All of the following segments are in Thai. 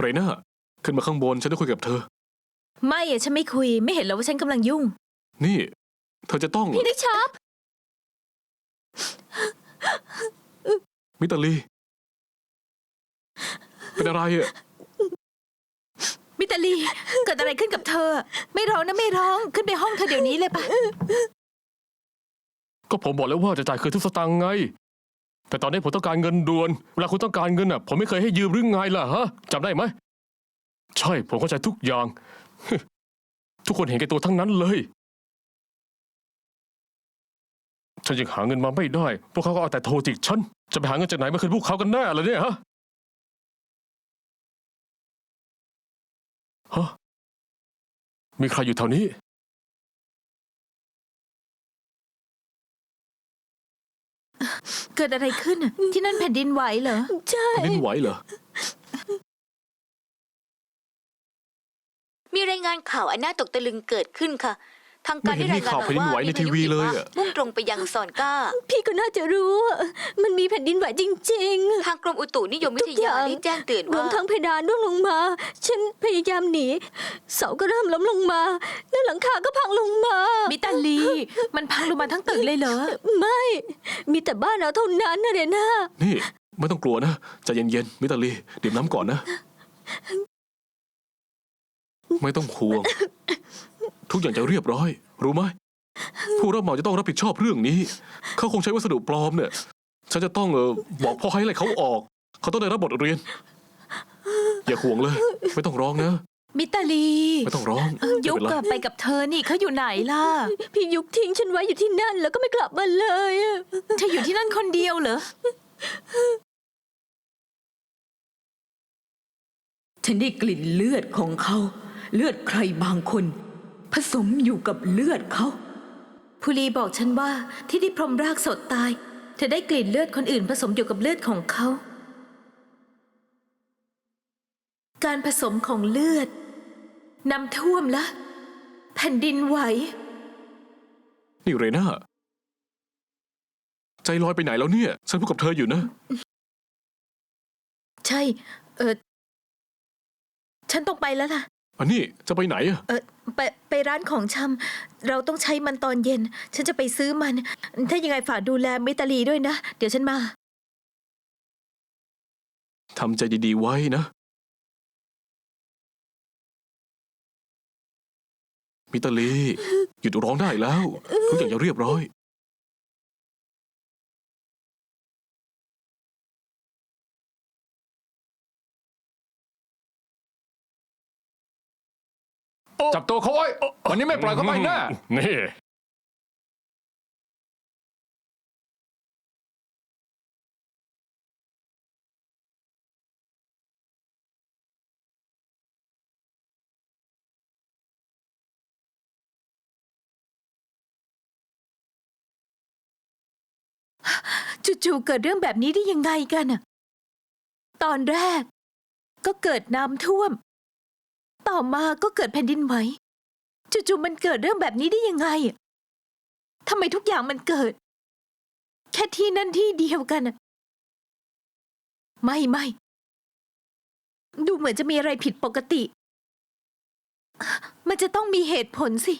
เรน่าขึ้นมาข้างบนฉันจะคุยกับเธอ ไม่อะฉันไม่คุย ไม่เห็นเหรอว่าฉันกำลังยุ่ง นี่ เธอจะต้อง พี่นิชาร์ปมิตาลี เป็นอะไรอะมิตาลี เกิดอะไรขึ้นกับเธอ ไม่ร้องนะไม่ร้อง ขึ้นไปห้องเธอเดี๋ยวนี้เลยปะก็ผมบอกแล้วว่าจะจ่ายคืนทุกสตางค์ไง แต่ตอนนี้ผมต้องการเงินด่วนเวลาคุณต้องการเงินอะผมไม่เคยให้ยืมหรือไงล่ะฮะจำได้ไหมใช่ผมเข้าใจทุกอย่าง ทุกคนเห็นแก่ตัวทั้งนั้นเลย ฉันยังหาเงินมาไม่ได้ พวกเขาก็เอาแต่โทรจิกฉัน จะไปหาเงินจากไหนมาคืนพวกเขากันแน่ล่ะเนี่ยฮะฮะมีใครอยู่แถวนี้ เกิดอะไรขึ้นอะที่นั่นแผ่นดินไหวเหรอ ใช่ แผ่นดินไหวเหรอ มีรายงานข่าวอันน่าตกตะลึงเกิดขึ้นค่ะ ทางการไม่เห็ได้นรายงานมีข่าวมาแผ่นดินว่าไหวในมีทีพายุวีหิเลยมะอะมุ่งตรงไปยังซอนก้า พี่ก็น่าจะรู้อะมันมีแผ่นดินไหวจริงทางกรมอุตุนิยมวิททุกอยาย่าง ได้แจ้งเตือนๆรวว่ามทั้งเพดานร่วงลงมา ฉันพยายามหนี เสาก็เริ่มล้มลงมา แล้วหลังคาก็พังลงมา มิตาลี มันพังลงมาทั้งตึกเลยเหรอ ไม่ มีแต่บ้านเราเท่านั้นนะเรน่านี่ ไม่ต้องกลัวนะใจเย็นๆมิตาลีดื่มน้ำก่อนนะ ไม่ต้องห่วง ทุกอย่างจะเรียบร้อย รู้ไหมผู้รับเหมาจะต้องรับผิดชอบเรื่องนี้ เขาคงใช้วัสดุปลอมเนี่ย ฉันจะต้องเออบอกพ่อให้ไล่เขาออก เขาต้องได้รับบทเรียน อย่าห่วงเลย ไม่ต้องร้องนะ มิตาลีไม่ต้องร้องไม่ยุกเป็นไรกลับไปกับเธอนี่เขาอยู่ไหนล่ะ พี่ยุกทิ้งฉันไว้อยู่ที่นั่นแล้วก็ไม่กลับมาเลยอะเธออยู่ที่นั่นคนเดียวเหรอ ฉันได้กลิ่นเลือดของเขา เลือดใครบางคน ผสมอยู่กับเลือดเขาภูรีบอกฉันว่าที่ที่พรหมรากสดตาย เธอได้กลิ่นเลือดคนอื่นผสมอยู่กับเลือดของเขา การผสมของเลือดน้ำท่วมละ แผ่นดินไหว นี่เรน่าใจลอยไปไหนแล้วเนี่ย ฉันพูดกับเธออยู่นะ ใช่ เออฉันต้องไปแล้วล่ะ อันนี้จะไปไหนอะเออไปไปร้านของชำเราต้องใช้มันตอนเย็น ฉันจะไปซื้อมัน ถ้ายังไงฝากดูแลมิตาลีด้วยนะ เดี๋ยวฉันมา ทำใจดีๆไว้นะ มิตาลี หยุดร้องได้แล้ว ทุกอย่างจะเรียบร้อย จับตัวเขาไว้วันนี้ไม่ปล่อยเขาไปแน่นี่จู่ๆเกิดเรื่องแบบนี้ได้ยังไงกันอะตอนแรก ก็เกิดน้ำท่วม ต่อมาก็เกิดแผ่นดินไหวจู่ๆมันเกิดเรื่องแบบนี้ได้ยังไงทำไมทุกอย่างมันเกิด แค่ที่นั่นที่เดียวกันไม่ไม่ดูเหมือนจะมีอะไรผิดปกติ มันจะต้องมีเหตุผลสิ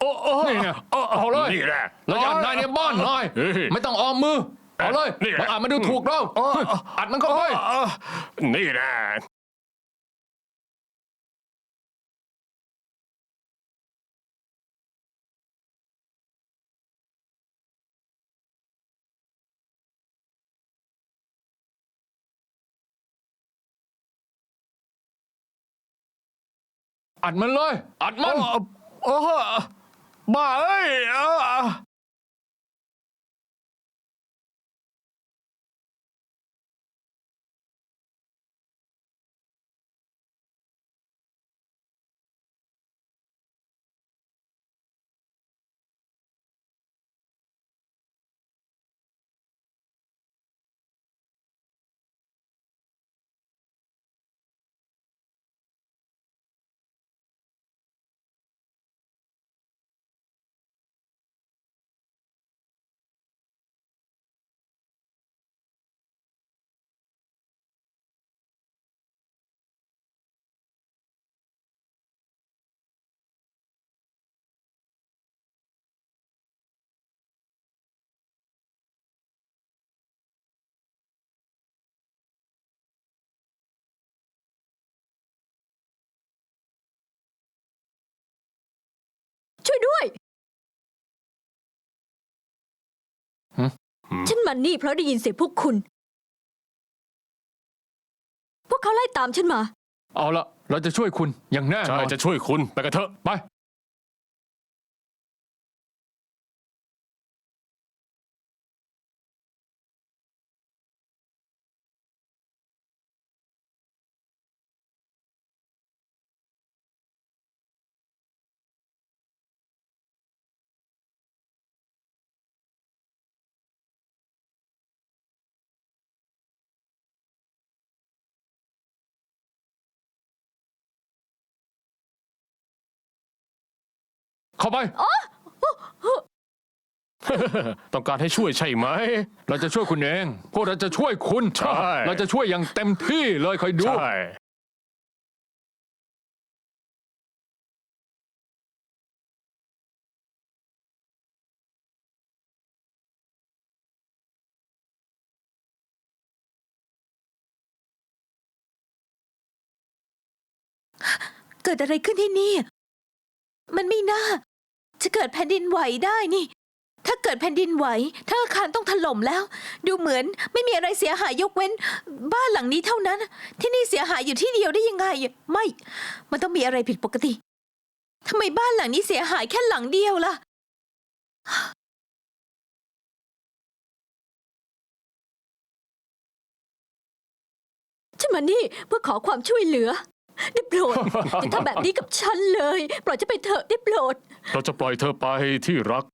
โอ้โอ้นี่ไงเอาเอาเลยนี่แหละเราจะอัดนายในบ้านนายเฮ้ยไม่ต้องออมมือเอาเลยนี่แหละมันอาจมาดูถูกเราอัดมันเข้าไปเออนี่แหละอัดมันเลย อัดมันเอ อบ้า ช่วยด้วย หึ ฉันมานี่เพราะได้ยินเสียงพวกคุณ พวกเขาไล่ตามฉันมา เอาละเราจะช่วยคุณอย่างแน่นใช่อนจะช่วยคุณไปกันเถอะไป เข้าไป ต้องการให้ช่วยใช่ไหม เราจะช่วยคุณเอง พวกเราจะช่วยคุณ ใช่ เราจะช่วยอย่างเต็มที่เลยคอยดู ใช่ เกิดอะไรขึ้นที่นี่ มันไม่น่า จะเกิดแผ่นดินไหวได้นี่ ถ้าเกิดแผ่นดินไหวถ้าอาคารต้องถล่มแล้ว ดูเหมือนไม่มีอะไรเสียหายยกเว้น บ้านหลังนี้เท่านั้น ที่นี่เสียหายอยู่ที่เดียวได้ยังไง ไม่ มันต้องมีอะไรผิดปกติทำไมบ้านหลังนี้เสียหายแค่หลังเดียวล่ะฉันมานี่เพื่อขอความช่วยเหลือ ได้โปรด อย่าทำแบบนี้กับฉันเลย ปล่อยฉันไปเถอะได้โปรด เราจะปล่อยเธอไปที่รัก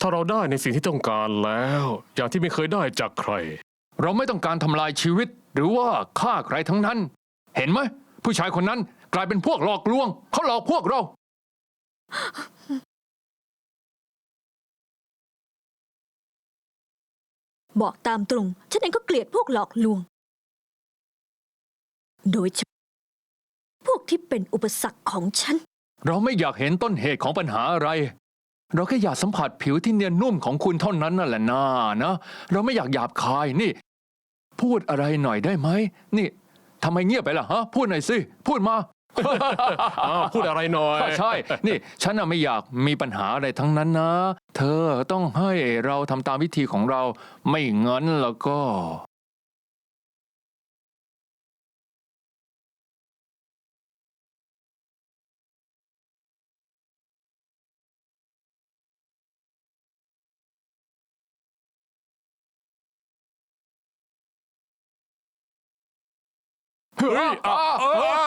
ถ้าเราได้ในสิ่งที่ต้องการแล้ว อย่างที่ไม่เคยได้จากใคร เราไม่ต้องการทำลายชีวิต หรือว่าฆ่าใครทั้งนั้น เห็นไหมผู้ชายคนนั้นกลายเป็นพวกหลอกลวง เขาหลอกพวกเรา บอกตามตรง ฉันเองก็เกลียดพวกหลอกลวง โดยเฉพาะพวก ที่เป็นอุปสรรคของฉัน เราไม่อยากเห็นต้นเหตุของปัญหาอะไร เราแค่อยากสัมผัสผิวที่เนียนนุ่มของคุณเท่านั้นนั่นแหละนานะ เราไม่อยากหยาบคายนี่ พูดอะไรหน่อยได้ไหมนี่ทำไมเงียบไปล่ะฮะพูดหน่อยสิพูดมา อ้าวพูดอะไรหน่อย ใช่ นี่ ฉันน่ะไม่อยากมีปัญหาอะไรทั้งนั้นนะ เธอต้องให้เราทำตามวิธีของเรา ไม่งั้นแล้วก็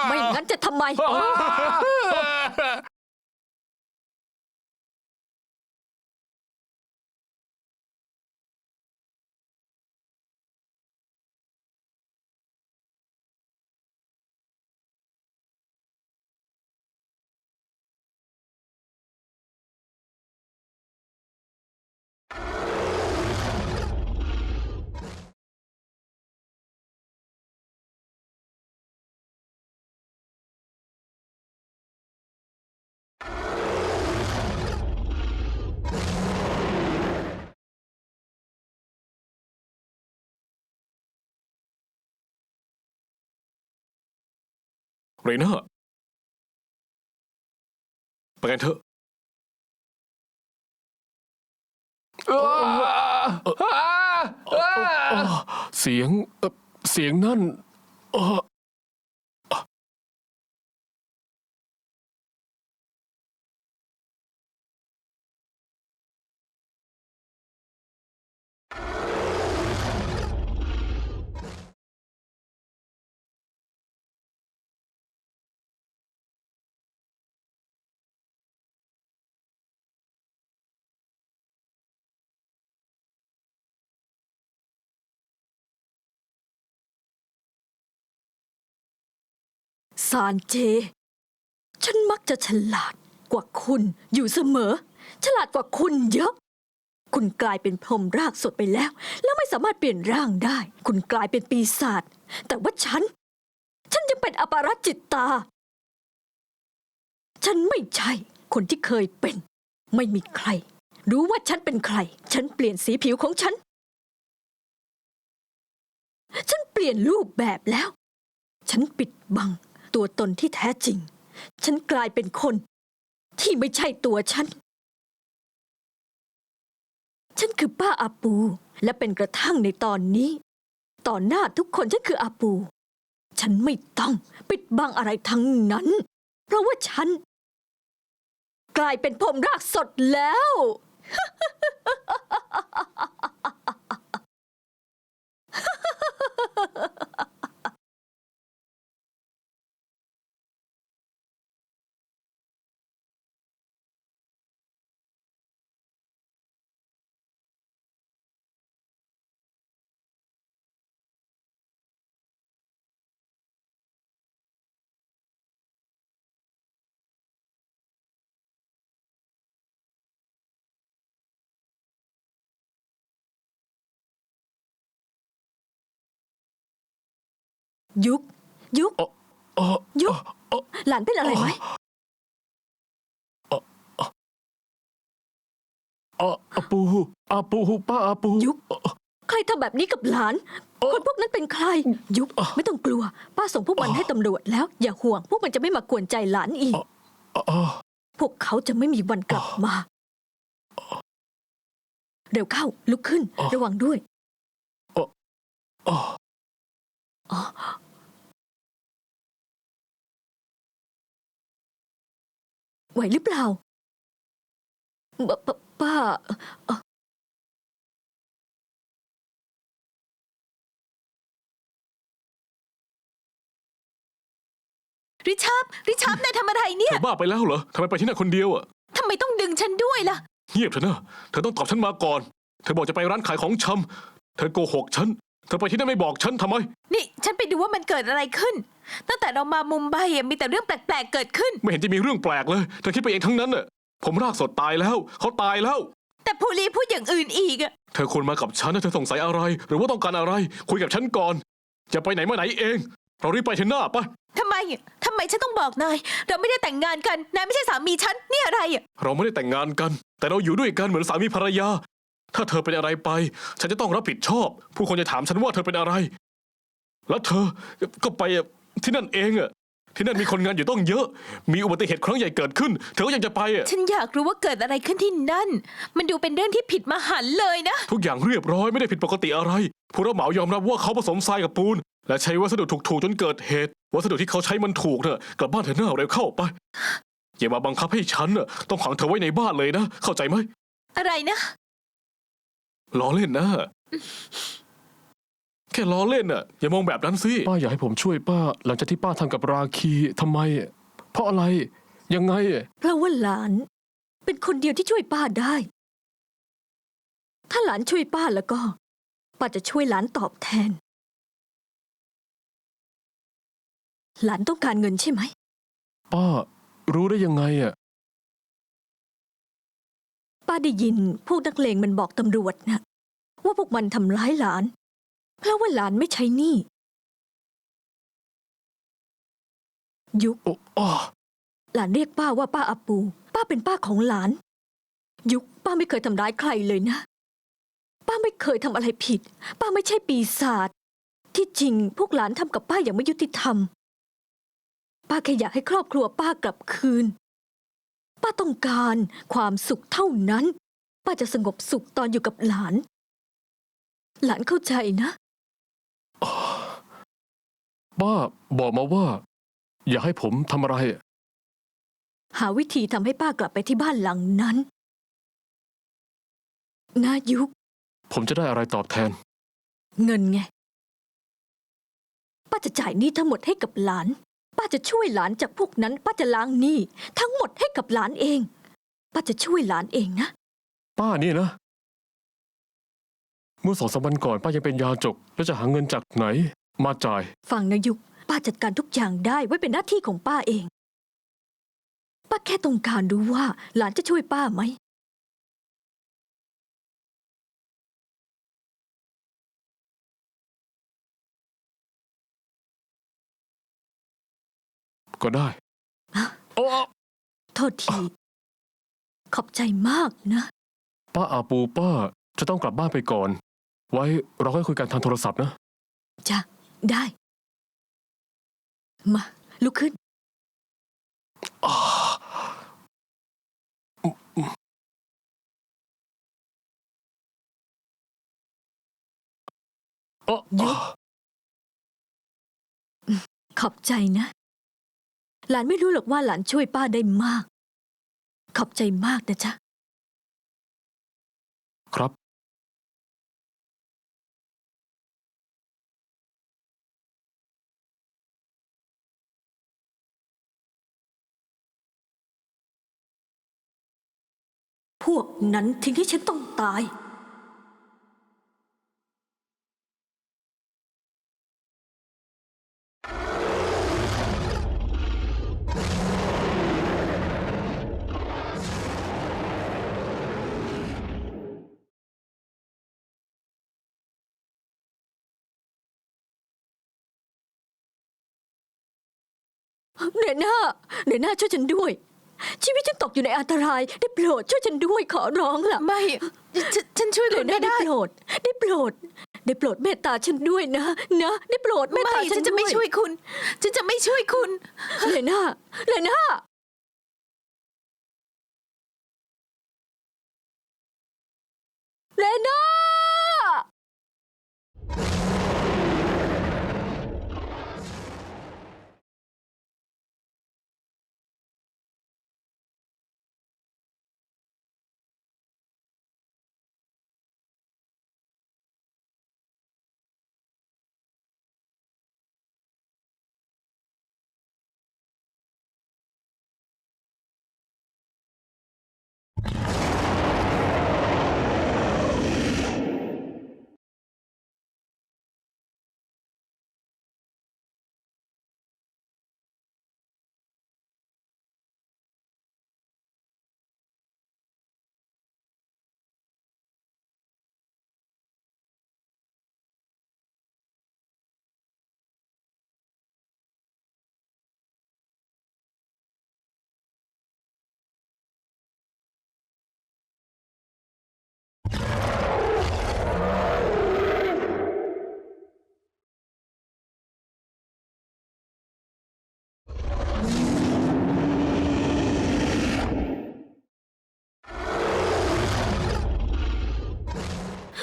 ไม่งั้นจะทำไม เรน่าไปกันเถอะเสียงเอ่อเสียงนั่นเอ่อ ซานเจ ฉันมักจะฉลาดกว่าคุณอยู่เสมอ ฉลาดกว่าคุณเยอะ คุณกลายเป็นพรหมรากสดไปแล้ว แล้วไม่สามารถเปลี่ยนร่างได้ คุณกลายเป็นปีศาจ แต่ว่าฉัน ฉันยังเป็นอปารัจิตตา ฉันไม่ใช่ คนที่เคยเป็น ไม่มีใคร รู้ว่าฉันเป็นใคร ฉันเปลี่ยนสีผิวของฉัน ฉันเปลี่ยนรูปแบบแล้ว ฉันปิดบัง ตัวตนที่แท้จริง ฉันกลายเป็นคน ที่ไม่ใช่ตัวฉัน ฉันคือป้าอาปู และเป็นกระทั่งในตอนนี้ ต่อหน้าทุกคนฉันคืออาปู ฉันไม่ต้องปิดบังอะไรทั้งนั้น เพราะว่าฉัน กลายเป็นผมรากสดแล้ว ยุกยุกอ๋อยุกหลานเป็นอะไรไหมอ๋ออาปูอาปูป้าอาปูยุกใครทำแบบนี้กับหลาน คนพวกนั้นเป็นใคร ยุกไม่ต้องกลัว ป้าส่งพวกมันให้ตำรวจแล้ว อย่าห่วง พวกมันจะไม่มากวนใจหลานอีกอ๋อพวกเขาจะไม่มีวันกลับมา เร็วเข้า ลุกขึ้น ระวังด้วย ไหวหรือเปล่าปปป้าเอ่อริชาร์ดริชาร์ดนายทำอะไรเนี่เธยอบ้าไปแล้วเหรอทำไมไปที่นั่นคนเดียวอะ ทำไมต้องดึงฉันด้วยล่ะ เงียบเถอะนะ เธอต้องตอบฉันมาก่อน เธอบอกจะไปร้านขายของชำ เธอโกหกฉัน เธอไปที่นั่นไม่บอกฉันทำไม นี่ฉันไปดูว่ามันเกิดอะไรขึ้น ตั้งแต่เรามามุมไบอะมีแต่เรื่องแปลกๆเกิดขึ้น ไม่เห็นจะมีเรื่องแปลกเลยเธอคิดไปเองทั้งนั้นน่ะ ผมรากสดตายแล้ว เขาตายแล้ว แต่ภูรีพูดอย่างอื่นอีกอะเธอควรมากับฉันนะเธอสงสัยอะไร หรือว่าต้องการอะไร คุยกับฉันก่อนอย่าไปไหนมาไหนเอง เรารีบไปเถอะหน้าไปะทำไมอะทำไมฉันต้องบอกนาย เราไม่ได้แต่งงานกัน นายไม่ใช่สามีฉัน นี่อะไรอะเราไม่ได้แต่งงานกัน แต่เราอยู่ด้วยกันเหมือนสามีภรรยา ถ้าเธอเป็นอะไรไป ฉันจะต้องรับผิดชอบ ผู้คนจะถามฉันว่าเธอเป็นอะไร แล้วเธอก็ไปที่นั่นเองอะที่นั่นมีคนงานอยู่ต้องเยอะ มีอุบัติเหตุครั้งใหญ่เกิดขึ้น เธอก็ยังจะไปอะฉันอยากรู้ว่าเกิดอะไรขึ้นที่นั่น มันดูเป็นเรื่องที่ผิดมหันต์เลยนะ ทุกอย่างเรียบร้อยไม่ได้ผิดปกติอะไร ผู้รับเหมายอมรับว่าเขาผสมทรายกับปูน และใช้วัสดุถูกๆจนเกิดเหตุ วัสดุที่เขาใช้มันถูกเนอะกลับบ้านเถอะหน้าเร็วเข้าไป อย่ามาบังคับให้ฉันน่ะต้องขังเธอไว้ในบ้านเลยนะ เข้าใจไหมอะไรนะ ล้อเล่นนะ แค่ล้อเล่นน่ะ อย่ามองแบบนั้นสิ ป้าอยากให้ผมช่วยป้า หลังจากที่ป้าทำกับราคีทำไม เพราะอะไร ยังไง เพราะว่าหลาน เป็นคนเดียวที่ช่วยป้าได้ ถ้าหลานช่วยป้าแล้วก็ ป้าจะช่วยหลานตอบแทน หลานต้องการเงินใช่ไหม ป้า รู้ได้ยังไงอะ ป้าได้ยินพวกนักเลงมันบอกตำรวจนะว่าพวกมันทำร้ายหลานเพราะว่าหลานไม่ใช้หนี้ยุคโอ้อ้อหลานเรียกป้าว่าป้าอาปู ป้าเป็นป้าของหลาน ยุคป้าไม่เคยทำร้ายใครเลยนะ ป้าไม่เคยทำอะไรผิด ป้าไม่ใช่ปีศาจที่จริงพวกหลานทำกับป้าอย่างไม่ยุติธรรม ป้าแค่อยากให้ครอบครัวป้ากลับคืน ป้าต้องการความสุขเท่านั้น ป้าจะสงบสุขตอนอยู่กับหลาน หลานเข้าใจนะ ป้าบอกมาว่า อยากให้ผมทำอะไร หาวิธีทำให้ป้ากลับไปที่บ้านหลังนั้น นายุคผมจะได้อะไรตอบแทน เงินไง ป้าจะจ่ายหนี้ทั้งหมดให้กับหลาน ป้าจะช่วยหลานจากพวกนั้น ป้าจะล้างหนี้ทั้งหมดให้กับหลานเอง ป้าจะช่วยหลานเองนะ ป้านี่นะ เมื่อสองสามวันก่อนป้ายังเป็นยาจก แล้วจะหาเงินจากไหน มาจ่าย ฟังนะยุคป้าจัดการทุกอย่างได้ไว้เป็นหน้าที่ของป้าเอง ป้าแค่ต้องการรู้ว่าหลานจะช่วยป้าไหม ก็ได้ โอ้โทษที ขอบใจมากนะ ป้าอาปูป้าจะต้องกลับบ้านไปก่อน ไว้เราค่อยคุยกันทางโทรศัพท์นะ จ้ะ ได้ มา ลุกขึ้น เยอขอบใจนะ หลานไม่รู้หรอกว่าหลานช่วยป้าได้มาก ขอบใจมากนะจ๊ะ ครับ พวกนั้นทิ้งให้ฉันต้องตาย เดยวหน้าเดยวหน้าช่วยฉันด้วย ชีวิตฉันตกอยู่ในอันตราย ได้โปรดช่วยฉันด้วยขอร้องล่ะ ไม่ฉนฉันช่วยเดคุยวณหน้าไม่ได้ได้โปรด ได้โปรด ได้โปรดเมตตาฉันด้วยนะ นะ ได้โปรดเมตไม่ตาฉัฉันนจะด้ไม่วยช่วยคุณ ฉันจะไม่ช่วยคุณเลน่าเลน่าเลน่า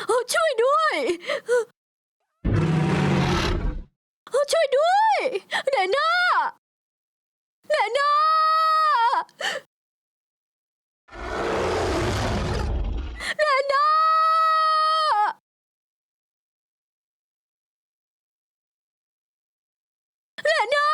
โอ้ ช่วยด้วยโอ้ช่วยด้วยเดน่าเดน่าเดน่าเดน่า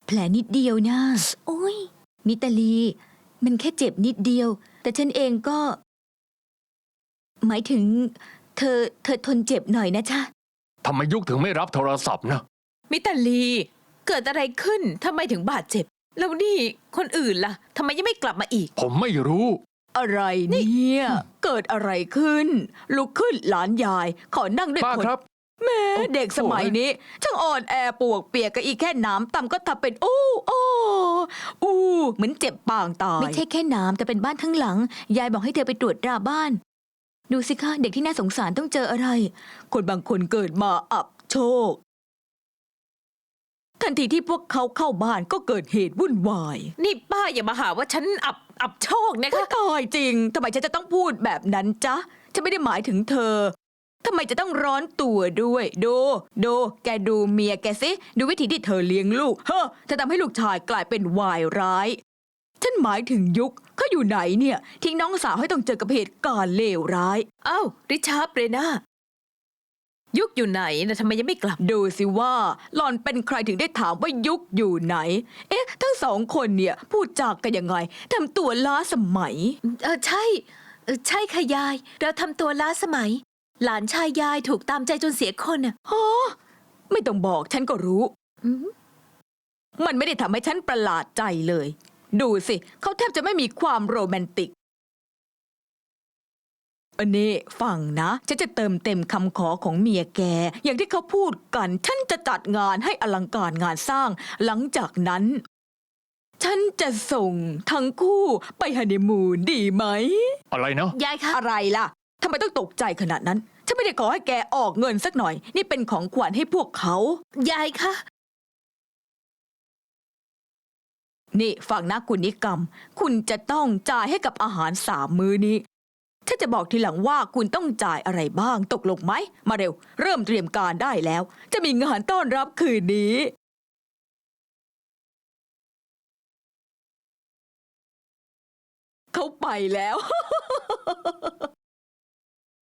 แผลนิดเดียวนะ โอ้ย มิตาลี มันแค่เจ็บนิดเดียว แต่ฉันเองก็ หมายถึง เธอ เธอทนเจ็บหน่อยนะจ๊ะ ทำไมยุคถึงไม่รับโทรศัพท์นะ มิตาลี เกิดอะไรขึ้นทำไมถึงบาดเจ็บ แล้วนี่คนอื่นล่ะทำไมยังไม่กลับมาอีก ผมไม่รู้ อะไรเนี่ย เกิดอะไรขึ้น ลุกขึ้นหลานยาย ขอนั่งด้วยป้าคน ครับ แม่เด็กสมัยนี้ช่างอ่อนแอปวกเปียกก็อีกแค่น้ำต่ำก็ทำเป็นโอ้โอ้อู้เหมือนเจ็บปางตาย ไม่ใช่แค่หน้ำแต่เป็นบ้านทั้งหลัง ยายบอกให้เธอไปตรวจราบ้าน ดูสิคะเด็กที่น่าสงสารต้องเจออะไร คนบางคนเกิดมาอับโชค ทันทีที่พวกเขาเข้าบ้านก็เกิดเหตุวุ่นวาย นี่ป้าอย่ามาหาว่าฉันอับอับโชคนะก็คะ ตายจริงทำไมฉันจะต้องพูดแบบนั้นจ๊ะฉันไม่ได้หมายถึงเธอทำไมจะต้องร้อนตัวด้วย ดู ดู แกดูเมียแกสิ ดูวิธีที่เธอเลี้ยงลูก เฮ้อเธอทำให้ลูกชายกลายเป็นวายร้าย ฉันหมายถึงยุคเขาอยู่ไหนเนี่ย ทิ้งน้องสาวให้ต้องเจอกับเหตุการณ์เลวร้ายเอ้าริชาร์ดเรนายุคอยู่ไหนนะทำไมยังไม่กลับ ดูสิว่าหล่อนเป็นใครถึงได้ถามว่ายุคอยู่ไหน เอ๊ะ ทั้งสองคนเนี่ยพูดจากกันยังไงทำตัวล้าสมัย เออใช่เออใช่ค่ะยาย เราทำตัวล้าสมัย หลานชายยายถูกตามใจจนเสียคนอะฮะไม่ต้องบอกฉันก็รู้ อืมมันไม่ได้ทำให้ฉันประหลาดใจเลย ดูสิ เขาแทบจะไม่มีความโรแมนติก อันนี้ฟังนะ ฉันจะเติมเต็มคำขอของเมียแก อย่างที่เขาพูดกัน ฉันจะจัดงานให้อลังการงานสร้าง หลังจากนั้น ฉันจะส่งทั้งคู่ไปฮันนีมูนดีไหม อะไรนะ ยายคะ อะไรล่ะทำ ไมต้องตกใจขนาดนั้น ฉันไม่ได้ขอให้แกออกเงินสักหน่อย นี่เป็นของขวัญให้พวกเขา ยายคะ นี่ฟังนะคุณนิกรรม คุณจะต้องจ่ายให้กับอาหารสามมื้อนี้ ฉันจะบอกทีหลังว่าคุณต้องจ่ายอะไรบ้าง ตกลงไหม มาเร็ว เริ่มเตรียมการได้แล้ว จะมีงานต้อนรับคืนนี้เขาไปแล้ว